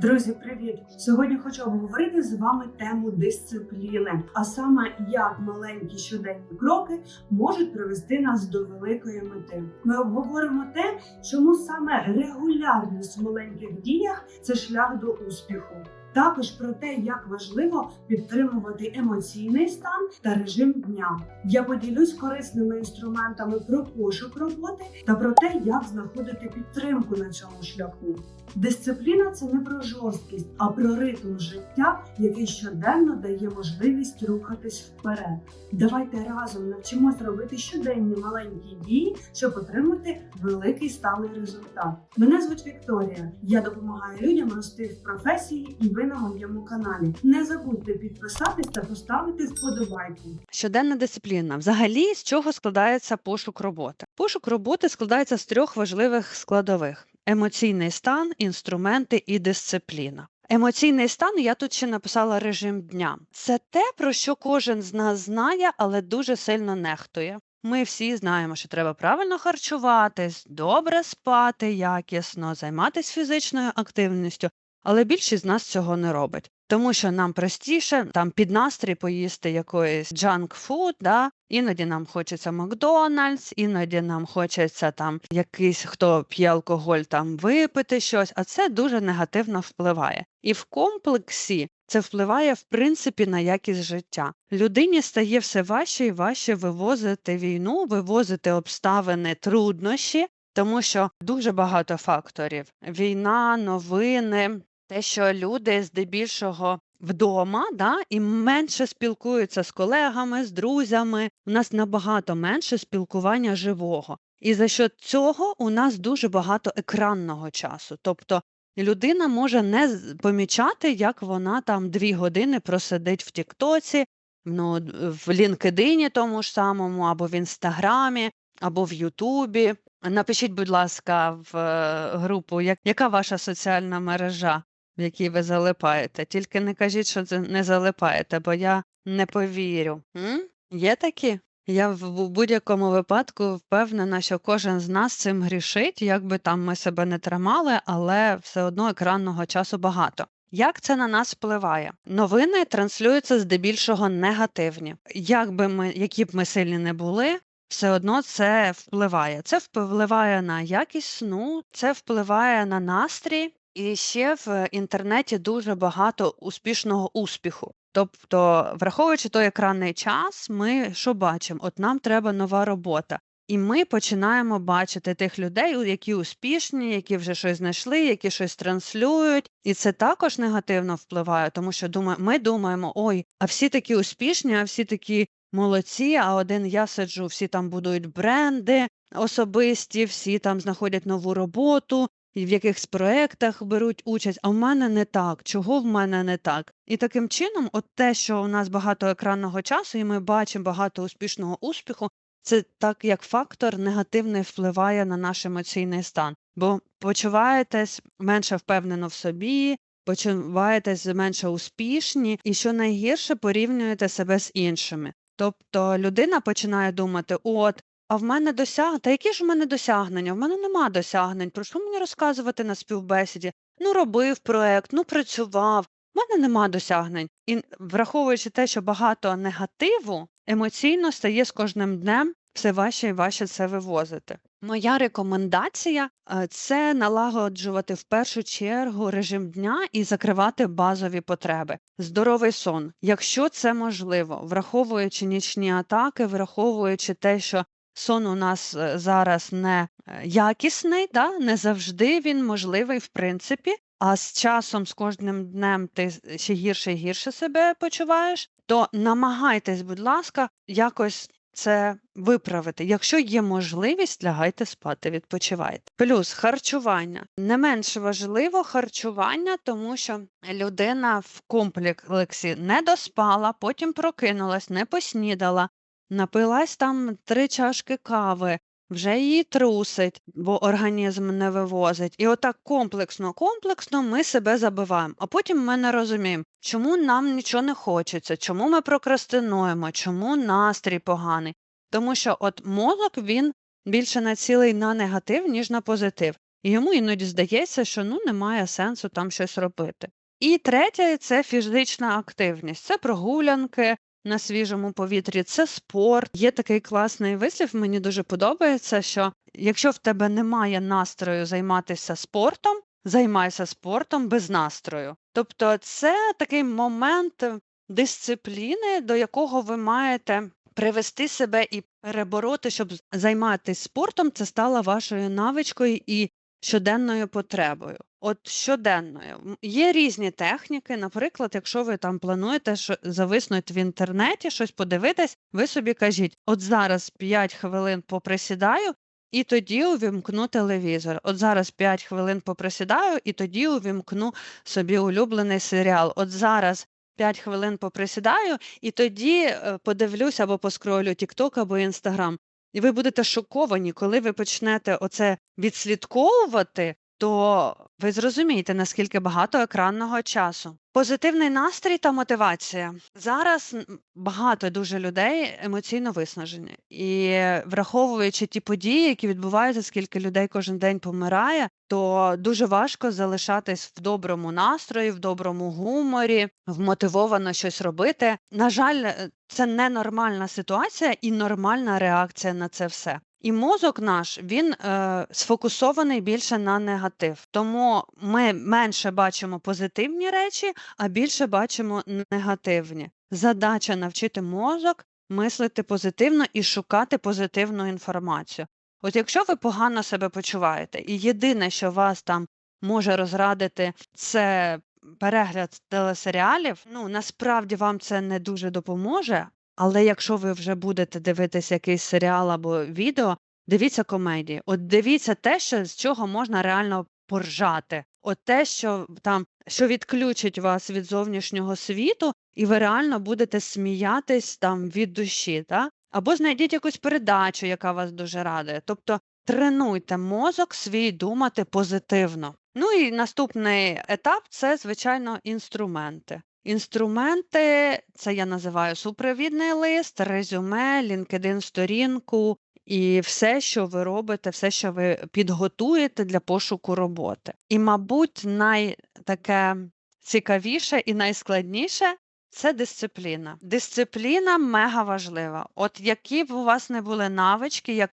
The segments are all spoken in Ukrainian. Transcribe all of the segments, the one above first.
Друзі, привіт! Сьогодні хочу обговорити з вами тему дисципліни, а саме як маленькі щоденні кроки можуть привести нас до великої мети. Ми обговоримо те, чому саме регулярність в маленьких діях це шлях до успіху. Також про те, як важливо підтримувати емоційний стан та режим дня. Я поділюсь корисними інструментами про пошук роботи та про те, як знаходити підтримку на цьому шляху. Дисципліна це не про жорсткість, а про ритм життя, який щоденно дає можливість рухатись вперед. Давайте разом навчимось робити щоденні маленькі дії, щоб отримати великий сталий результат. Мене звуть Вікторія. Я допомагаю людям рости в професії, і ви на моєму каналі. Не забудьте підписатись та поставити вподобайку. Щоденна дисципліна. Взагалі, з чого складається пошук роботи? Пошук роботи складається з трьох важливих складових: емоційний стан, інструменти і дисципліна. Емоційний стан я тут ще написала режим дня. Це те, про що кожен з нас знає, але дуже сильно нехтує. Ми всі знаємо, що треба правильно харчуватись, добре спати, якісно, займатися фізичною активністю, але більшість з нас цього не робить. Тому що нам простіше там під настрій поїсти якоїсь food, да? іноді нам хочеться Макдональдс, іноді нам хочеться там якийсь хто п'є алкоголь, там випити щось, а це дуже негативно впливає. І в комплексі це впливає в принципі на якість життя. Людині стає все важче і важче вивозити війну, вивозити обставини, труднощі, тому що дуже багато факторів: війна, новини, те, що люди здебільшого вдома, да, і менше спілкуються з колегами, з друзями. У нас набагато менше спілкування живого. І за що цього у нас дуже багато екранного часу. Тобто людина може не помічати, як вона там дві години просидить в Тіктоці, ну, в LinkedIn тому ж самому, або в Інстаграмі, або в Ютубі. Напишіть, будь ласка, в е, групу, як, яка ваша соціальна мережа, в якій ви залипаєте. Тільки не кажіть, що не залипаєте, бо я не повірю. М? Є такі? Я в будь-якому випадку впевнена, що кожен з нас цим грішить, як би там ми себе не тримали, але все одно екранного часу багато. Як це на нас впливає? Новини транслюються здебільшого негативні. Як би ми, які б ми сильні не були, все одно це впливає. Це впливає на якість сну, це впливає на настрій, і ще в інтернеті дуже багато успішного успіху. Тобто, враховуючи той екранний час, ми що бачимо? От нам треба нова робота. І ми починаємо бачити тих людей, які успішні, які вже щось знайшли, які щось транслюють. І це також негативно впливає, тому що ми думаємо, ой, а всі такі успішні, а всі такі молодці, а один я сиджу, всі там будують бренди особисті, всі там знаходять нову роботу, в якихось проєктах беруть участь, а в мене не так. Чого в мене не так? І таким чином, от те, що у нас багато екранного часу, і ми бачимо багато успішного успіху, це так як фактор негативний впливає на наш емоційний стан. Бо почуваєтесь менше впевнено в собі, почуваєтесь менше успішні, і що найгірше порівнюєте себе з іншими. Тобто людина починає думати: от, а в мене досяг... Та які ж в мене досягнення? В мене нема досягнень. Про що мені розказувати на співбесіді? Ну, робив проект, ну працював. В мене нема досягнень. І враховуючи те, що багато негативу, емоційно стає з кожним днем все важче і важче це вивозити. Моя рекомендація е, це налагоджувати в першу чергу режим дня і закривати базові потреби. Здоровий сон, якщо це можливо, враховуючи нічні атаки, враховуючи те, що сон у нас е, зараз не е, якісний, да? не завжди він можливий в принципі. А з часом, з кожним днем ти ще гірше і гірше себе почуваєш, то намагайтесь, будь ласка, якось це виправити. Якщо є можливість, лягайте спати, відпочивайте. Плюс харчування. Не менш важливо харчування, тому що людина в комплексі не доспала, потім прокинулась, не поснідала, напилась там три чашки кави, вже її трусить, бо організм не вивозить. І отак комплексно, комплексно ми себе забиваємо. А потім ми не розуміємо, чому нам нічого не хочеться, чому ми прокрастинуємо, чому настрій поганий. Тому що от мозок він більше націлений на негатив, ніж на позитив. і йому іноді здається, що ну немає сенсу там щось робити. І третє це фізична активність, це прогулянки на свіжому повітрі, це спорт. Є такий класний вислів, мені дуже подобається, що якщо в тебе немає настрою займатися спортом, займайся спортом без настрою. Тобто, це такий момент дисципліни, до якого ви маєте привести себе і перебороти, щоб займатися спортом, це стало вашою навичкою і щоденною потребою. От щоденною. Є різні техніки. Наприклад, якщо ви там плануєте що зависнути в інтернеті, щось подивитись, ви собі кажіть: от зараз 5 хвилин поприсідаю, і тоді увімкну телевізор. От зараз 5 хвилин поприсідаю, і тоді увімкну собі улюблений серіал. От зараз 5 хвилин поприсідаю, і тоді е, подивлюсь або поскролю TikTok або Instagram. І ви будете шоковані, коли ви почнете оце відслідковувати, то ви зрозумієте, наскільки багато екранного часу. Позитивний настрій та мотивація. Зараз багато дуже людей емоційно виснажені. І враховуючи ті події, які відбуваються, скільки людей кожен день помирає, то дуже важко залишатись в доброму настрої, в доброму гуморі, вмотивовано щось робити. На жаль, е, це ненормальна ситуація і нормальна реакція на це все. І мозок наш він е, сфокусований більше на негатив. Тому ми менше бачимо позитивні речі, а більше бачимо негативні. Задача навчити мозок мислити позитивно і шукати позитивну інформацію. От якщо ви погано себе почуваєте, і єдине, що вас там може розрадити, це перегляд телесеріалів, ну насправді вам це не дуже допоможе. Але якщо ви вже будете дивитися якийсь серіал або відео, дивіться комедії. От дивіться те, що з чого можна реально поржати. От те, що там що відключить вас від зовнішнього світу, і ви реально будете сміятись там від душі, та? Або знайдіть якусь передачу, яка вас дуже радує. Тобто тренуйте мозок свій думати позитивно. Ну і наступний етап це, звичайно, інструменти. Інструменти це я називаю супровідний лист, резюме, LinkedIn сторінку і все, що ви робите, все, що ви підготуєте для пошуку роботи. І, мабуть, найтаке цікавіше і найскладніше це дисципліна. Дисципліна мега важлива. От які б у вас не були навички, як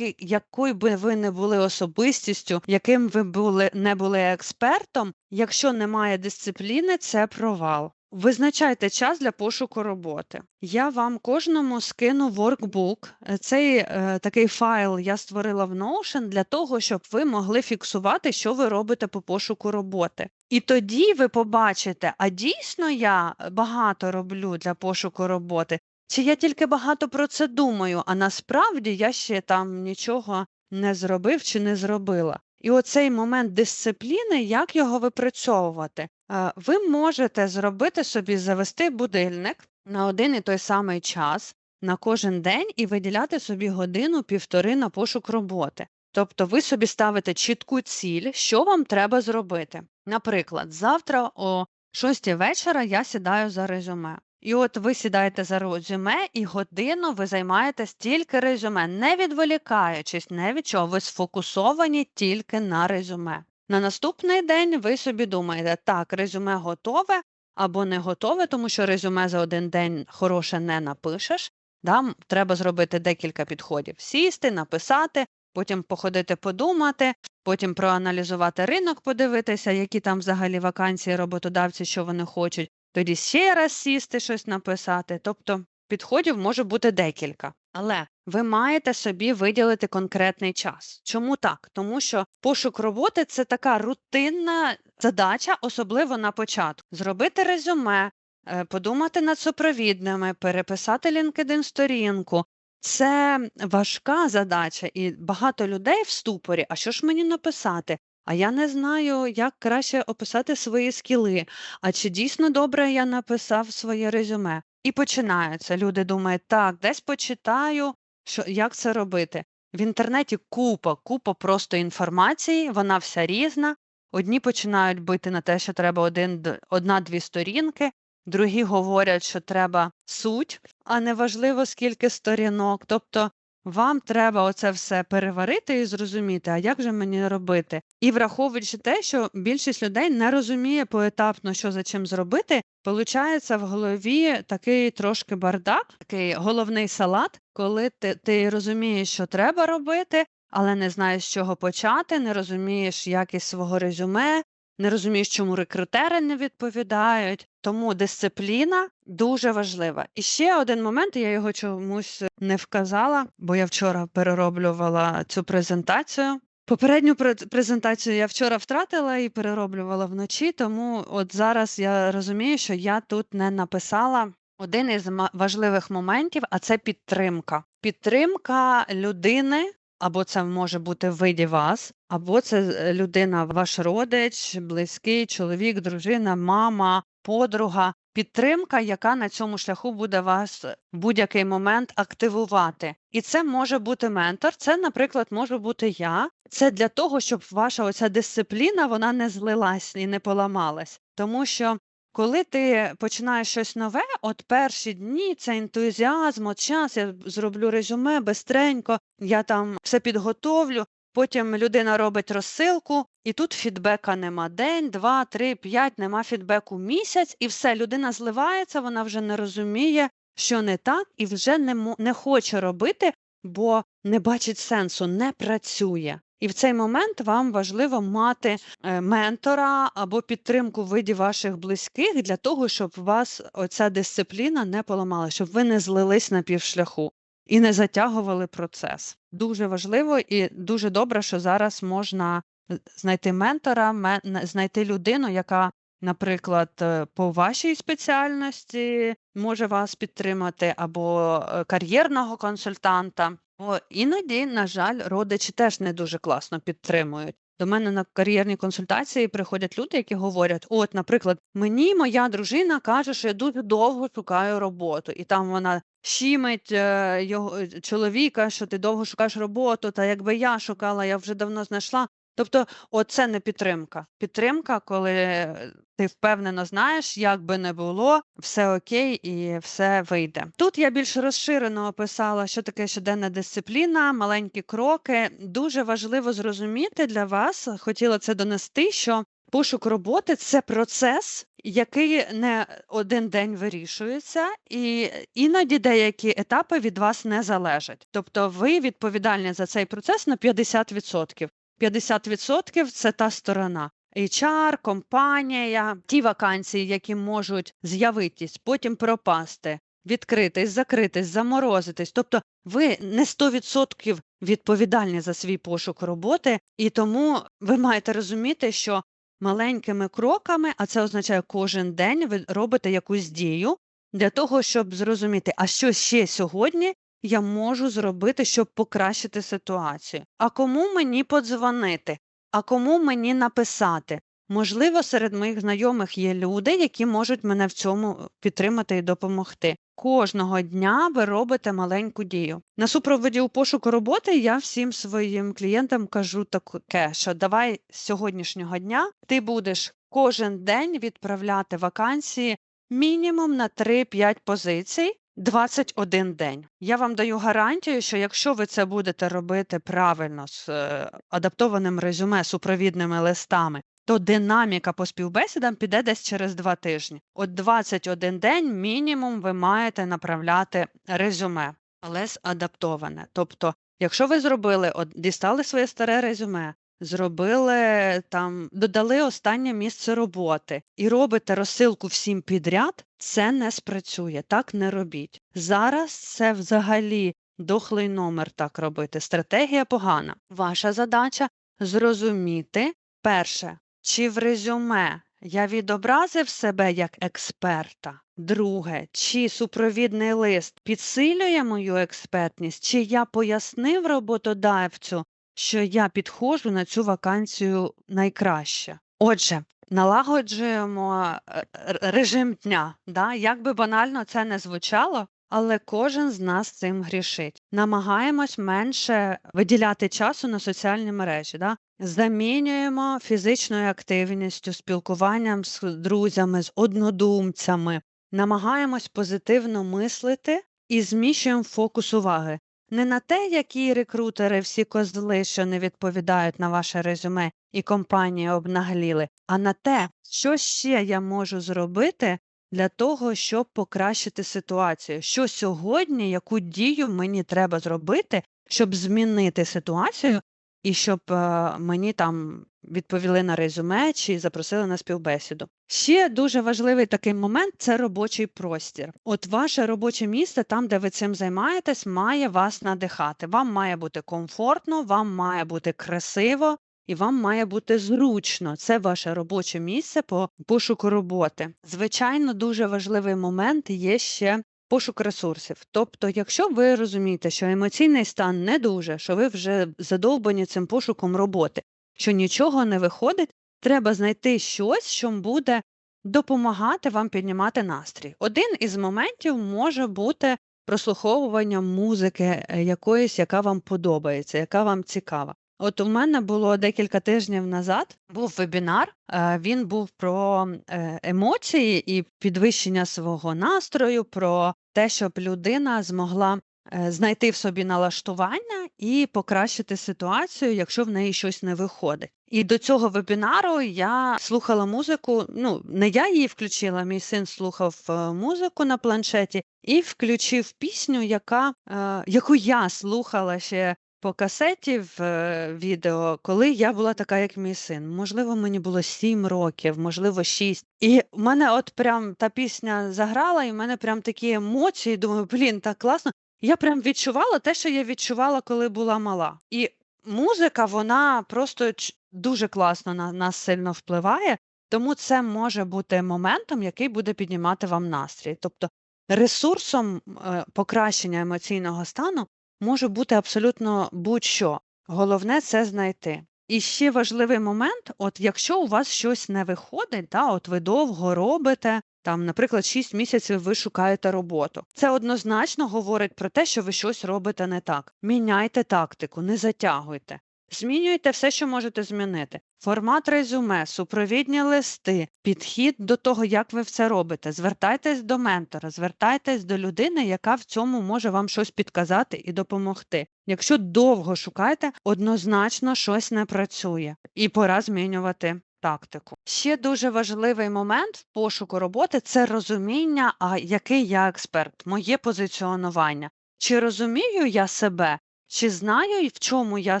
якою би ви не були особистістю, яким ви були не були експертом, якщо немає дисципліни, це провал. Визначайте час для пошуку роботи. Я вам кожному скину воркбук. Е, Цей е, такий файл я створила в Notion для того, щоб ви могли фіксувати, що ви робите по пошуку роботи. І тоді ви побачите, а дійсно я багато роблю для пошуку роботи, чи я тільки багато про це думаю, а насправді я ще там нічого не зробив чи не зробила. І оцей момент дисципліни, як його випрацьовувати? Е, Ви можете зробити собі завести будильник на один і той самий час на кожен день і виділяти собі годину-півтори на пошук роботи. Тобто ви собі ставите чітку ціль, що вам треба зробити. Наприклад, завтра о 6 вечора я сідаю за резюме. І от ви сідаєте за резюме, і годину ви займаєтесь тільки резюме, не відволікаючись, не від чого. Ви сфокусовані тільки на резюме. На наступний день ви собі думаєте, так, резюме готове або не готове, тому що резюме за один день хороше не напишеш. Да? Треба зробити декілька підходів: сісти, написати, потім походити подумати, потім проаналізувати ринок, подивитися, які там взагалі вакансії роботодавці, що вони хочуть тоді ще раз сісти, щось написати. Тобто підходів може бути декілька. Але ви маєте собі виділити конкретний час. Чому так? Тому що пошук роботи це така рутинна задача, особливо на початку. Зробити резюме, е, подумати над супровідними, переписати LinkedIn сторінку. Це важка задача, і багато людей в ступорі. А що ж мені написати? А я не знаю, як краще описати свої скіли. А чи дійсно добре я написав своє резюме? І починається. Люди думають, так, десь почитаю, що, як це робити. В інтернеті купа, купа просто інформації, вона вся різна. Одні починають бити на те, що треба один, одна-дві сторінки, другі говорять, що треба суть, а не важливо, скільки сторінок. Тобто Вам треба оце все переварити і зрозуміти, а як же мені робити? І враховуючи те, що більшість людей не розуміє поетапно, що за чим зробити, получається в голові такий трошки бардак, такий головний салат, коли ти, ти розумієш, що треба робити, але не знаєш, з чого почати, не розумієш якість свого резюме, не розумієш, чому рекрутери не відповідають. Тому дисципліна дуже важлива. І ще один момент, я його чомусь не вказала, бо я вчора перероблювала цю презентацію. Попередню пре- презентацію я вчора втратила і перероблювала вночі, тому от зараз я розумію, що я тут не написала один із важливих моментів, а це підтримка. Підтримка людини, або це може бути в виді вас, або це е, людина, ваш родич, близький, чоловік, дружина, мама, подруга. Підтримка, яка на цьому шляху буде вас в будь-який момент активувати. І це може бути ментор, це, наприклад, може бути я. Це для того, щоб ваша оця дисципліна вона не злилась і не поламалась. Тому що коли ти починаєш щось нове, от перші дні це ентузіазм, от час я зроблю резюме бистренько, я там все підготовлю. Потім людина робить розсилку, і тут фідбека нема день, два, три, п'ять, нема фідбеку місяць, і все, людина зливається, вона вже не розуміє, що не так, і вже не, не хоче робити, бо не бачить сенсу, не працює. І в цей момент вам важливо мати е, ментора або підтримку в виді ваших близьких для того, щоб вас оця дисципліна не поламала, щоб ви не злились на півшляху і не затягували процес. Дуже важливо і дуже добре, що зараз можна е, знайти ментора, ме- знайти людину, яка, наприклад, е, по вашій спеціальності може вас підтримати, або кар'єрного консультанта. Бо іноді, на жаль, родичі теж не дуже класно підтримують. До мене на кар'єрні консультації приходять люди, які говорять: от, наприклад, мені моя дружина каже, що я дуже довго шукаю роботу, і там вона щимить е, його е, чоловіка, що ти довго шукаєш роботу, та якби я шукала, я вже давно знайшла. Тобто, оце не підтримка. Підтримка, коли е, ти впевнено знаєш, як би не було, все окей і все вийде. Тут я більш розширено описала, що таке щоденна дисципліна, маленькі кроки. Дуже важливо зрозуміти для вас, хотіла це донести, що пошук роботи це процес, який не один день вирішується, і іноді деякі етапи від вас не залежать. Тобто ви відповідальні за цей процес на 50%. 50% – це та сторона. HR, компанія, ті вакансії, які можуть з'явитись, потім пропасти, відкритись, закритись, заморозитись. Тобто ви не 100% відповідальні за свій пошук роботи, і тому ви маєте розуміти, що маленькими кроками, а це означає кожен день ви робите якусь дію для того, щоб зрозуміти, а що ще сьогодні я можу зробити, щоб покращити ситуацію. А кому мені подзвонити? А кому мені написати? Можливо, серед моїх знайомих є люди, які можуть мене в цьому підтримати і допомогти. Кожного дня ви робите маленьку дію. На супроводі у пошуку роботи я всім своїм клієнтам кажу таке, що давай з сьогоднішнього дня ти будеш кожен день відправляти вакансії мінімум на 3-5 позицій. 21 день. Я вам даю гарантію, що якщо ви це будете робити правильно з е, адаптованим резюме, супровідними листами, то динаміка по співбесідам піде десь через два тижні. От 21 день мінімум ви маєте направляти резюме, але адаптоване. Тобто, якщо ви зробили, от дістали своє старе резюме, зробили там, додали останнє місце роботи і робите розсилку всім підряд, це не спрацює. Так не робіть. Зараз це взагалі дохлий номер так робити. Стратегія погана. Ваша задача зрозуміти перше, чи в резюме я відобразив себе як експерта. Друге, чи супровідний лист підсилює мою експертність, чи я пояснив роботодавцю, що я підходжу на цю вакансію найкраще. Отже, налагоджуємо е, режим дня. Да? Як би банально це не звучало, але кожен з нас цим грішить. Намагаємось менше виділяти часу на соціальні мережі. Да? Замінюємо фізичною активністю, спілкуванням з друзями, з однодумцями, намагаємось позитивно мислити і зміщуємо фокус уваги. Не на те, які рекрутери всі козли, що не відповідають на ваше резюме і компанії обнагліли, а на те, що ще я можу зробити для того, щоб покращити ситуацію. Що сьогодні, яку дію мені треба зробити, щоб змінити ситуацію, і щоб е, мені там відповіли на резюме чи запросили на співбесіду. Ще дуже важливий такий момент це робочий простір. От ваше робоче місце, там, де ви цим займаєтесь, має вас надихати. Вам має бути комфортно, вам має бути красиво. І вам має бути зручно. Це ваше робоче місце по пошуку роботи. Звичайно, дуже важливий момент є ще пошук ресурсів. Тобто, якщо ви розумієте, що емоційний стан не дуже, що ви вже задовбані цим пошуком роботи, що нічого не виходить, треба знайти щось, що буде допомагати вам піднімати настрій. Один із моментів може бути прослуховування музики е, якоїсь, яка вам подобається, яка вам цікава. От у мене було декілька тижнів назад був вебінар. е, Він був про е, емоції і підвищення свого настрою, про те, щоб людина змогла е, знайти в собі налаштування і покращити ситуацію, якщо в неї щось не виходить. І до цього вебінару я слухала музику. Ну не я її включила, мій син слухав е, музику на планшеті і включив пісню, яка е, яку я слухала ще по касеті в е, відео, коли я була така, як мій син. Можливо, мені було сім років, можливо, шість. І в мене от прям та пісня заграла, і в мене прям такі емоції. Думаю, блін, так класно. Я прям відчувала те, що я відчувала, коли була мала. І музика, вона просто дуже класно на нас сильно впливає, тому це може бути моментом, який буде піднімати вам настрій. Тобто ресурсом е, покращення емоційного стану може бути абсолютно будь-що. Головне це знайти. І ще важливий момент: от якщо у вас щось не виходить, та, от ви довго робите, там, наприклад, 6 місяців ви шукаєте роботу. Це однозначно говорить про те, що ви щось робите не так. Міняйте тактику, не затягуйте. Змінюйте все, що можете змінити. Формат резюме, супровідні листи, підхід до того, як ви це робите. Звертайтесь до ментора, звертайтесь до людини, яка в цьому може вам щось підказати і допомогти. Якщо довго шукаєте, однозначно щось не працює, і пора змінювати тактику. Ще дуже важливий момент в пошуку роботи це розуміння, а який я експерт, моє позиціонування. Чи розумію я себе, чи знаю, в чому я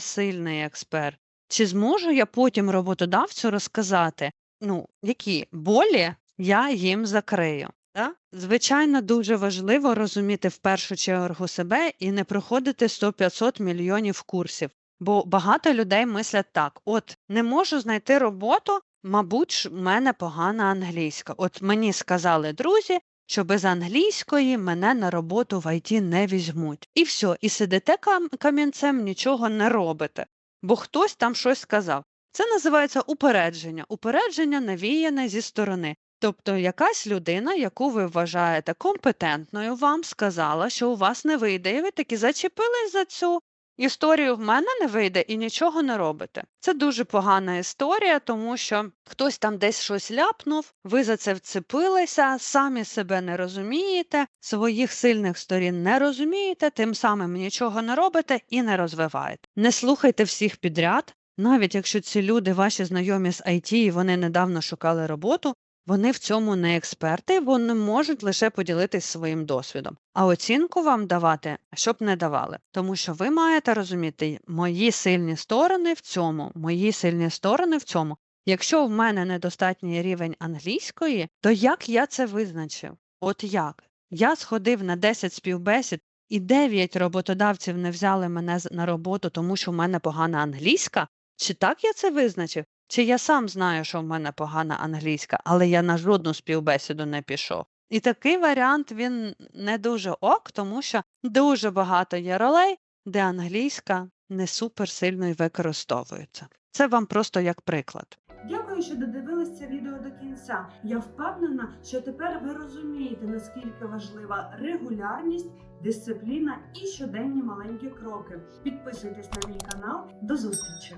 сильний експерт? Чи зможу я потім роботодавцю розказати, ну, які болі я їм закрию? Да? Звичайно, дуже важливо розуміти в першу чергу себе і не проходити 100-500 мільйонів курсів. Бо багато людей мислять так: от не можу знайти роботу, мабуть, в мене погана англійська. От мені сказали друзі, що без англійської мене на роботу в ІТ не візьмуть. І все, і сидите кам- камінцем, нічого не робите, бо хтось там щось сказав. Це називається упередження. Упередження навіяне зі сторони. Тобто якась людина, яку ви вважаєте компетентною, вам сказала, що у вас не вийде, і ви таки зачепились за цю історію в мене не вийде і нічого не робите. Це дуже погана історія, тому що хтось там десь щось ляпнув, ви за це вцепилися, самі себе не розумієте, своїх сильних сторін не розумієте, тим самим нічого не робите і не розвиваєте. Не слухайте всіх підряд, навіть якщо ці люди ваші знайомі з IT і вони недавно шукали роботу. Вони в цьому не експерти, вони можуть лише поділитись своїм досвідом. А оцінку вам давати, щоб не давали. Тому що ви маєте розуміти мої сильні сторони в цьому, мої сильні сторони в цьому. Якщо в мене недостатній рівень англійської, то як я це визначив? От як? Я сходив на 10 співбесід, і 9 роботодавців не взяли мене на роботу, тому що в мене погана англійська. Чи так я це визначив? Чи я сам знаю, що в мене погана англійська, але я на жодну співбесіду не пішов. І такий варіант він не дуже ок, тому що дуже багато є ролей, де англійська не супер сильно й використовується. Це вам просто як приклад. Дякую, що додивились це відео до кінця. Я впевнена, що тепер ви розумієте, наскільки важлива регулярність, дисципліна і щоденні маленькі кроки. Підписуйтесь на мій канал. До зустрічі!